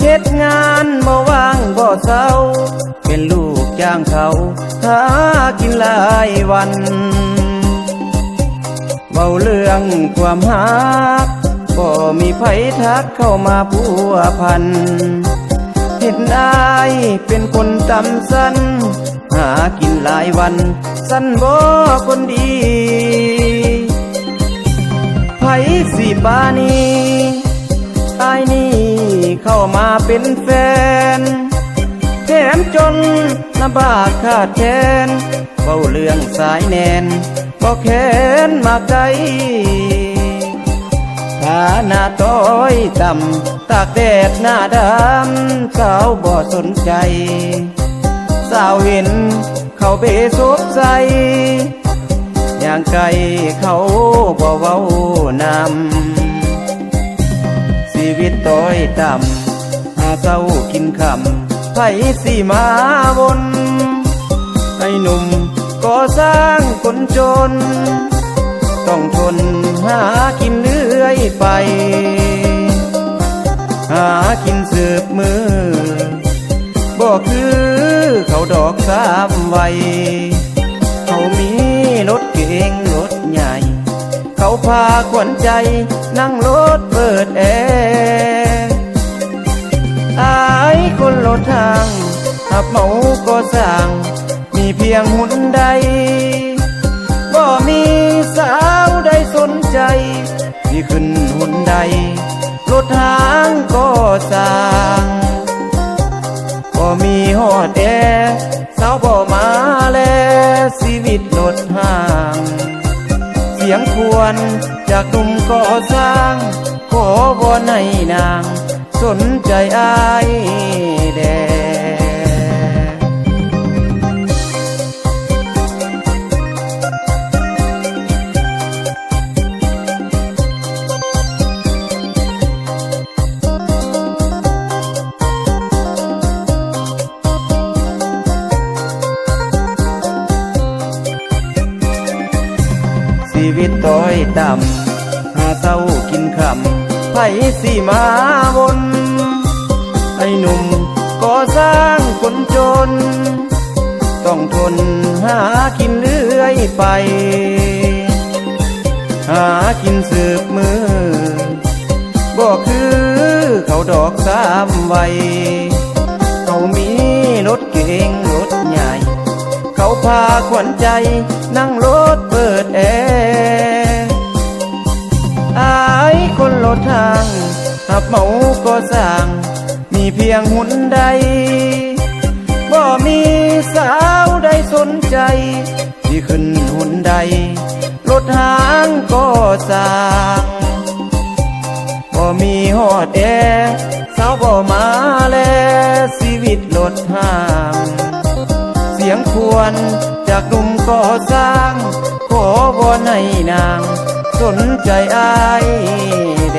เฮ็ดงานบ่ว่างบ่เศร้า เป็นลูกจ้างเขาหากินหลายวันเบาเรื่องความหักบ่มีไผทักเข้ามาผัวพันเห็นได้เป็นคนตำสั้น หากินหลายวัน สั้นบ่คนดีไผสิบานี้ อายนี่เข้ามาเป็นแฟนแถมจนลำบากขาดแคลนเบาเรื่องสายแนนบอกแค้นมาไกลฐานาต้อยต่ำตากแดดหน้าดำสาวบ่สนใจ สาวเห็นเขาเบซบใสอย่างไกลเขาบ่เว้านำ วิตต้อยต่ำหาเศร้ากินคำไผสิมาบนไอ้หนุ่มก็สร้างคนจน ต้องทนหากินเรื่อยไป หากินสืบมือบ่คือเขาดอกสามไวเขามีรถเก๋ง พาขวัญใจ นั่งรถเปิดแอร์อายคนรถทางหับเมาก็สั่งมีเพียงหุ่นใดบ่มีสาวใดสนใจ ที่ขึ้นหุ่นใดรถทางก็สั่งบ่มีหอดแอร์สาวบ่มาแลชีวิตรถห่างเสียง ควร จากหนุ่มก่อสร้าง ขอวอนให้นาง สนใจอายแด ชีวิตต้อยต่ำหาเศร้ากินคำไผสิมาบนไอ้หนุ่มก็สร้างคนจน ต้องทนหากินเรื่อยไป หากินสืบมือบ่คือเขาดอกสามไว พาขวัญใจ นั่งรถเปิดแอร์อายคนรถทางหับเมาก็สั่งมีเพียงหุ่นใดบ่มีสาวใดสนใจ ที่ขึ้นหุ่นใดรถทางก็สั่งบ่มีหอดแอร์สาวบ่มา จากหนุ่มก่อสร้าง ขอวอนให้นาง สนใจอายแด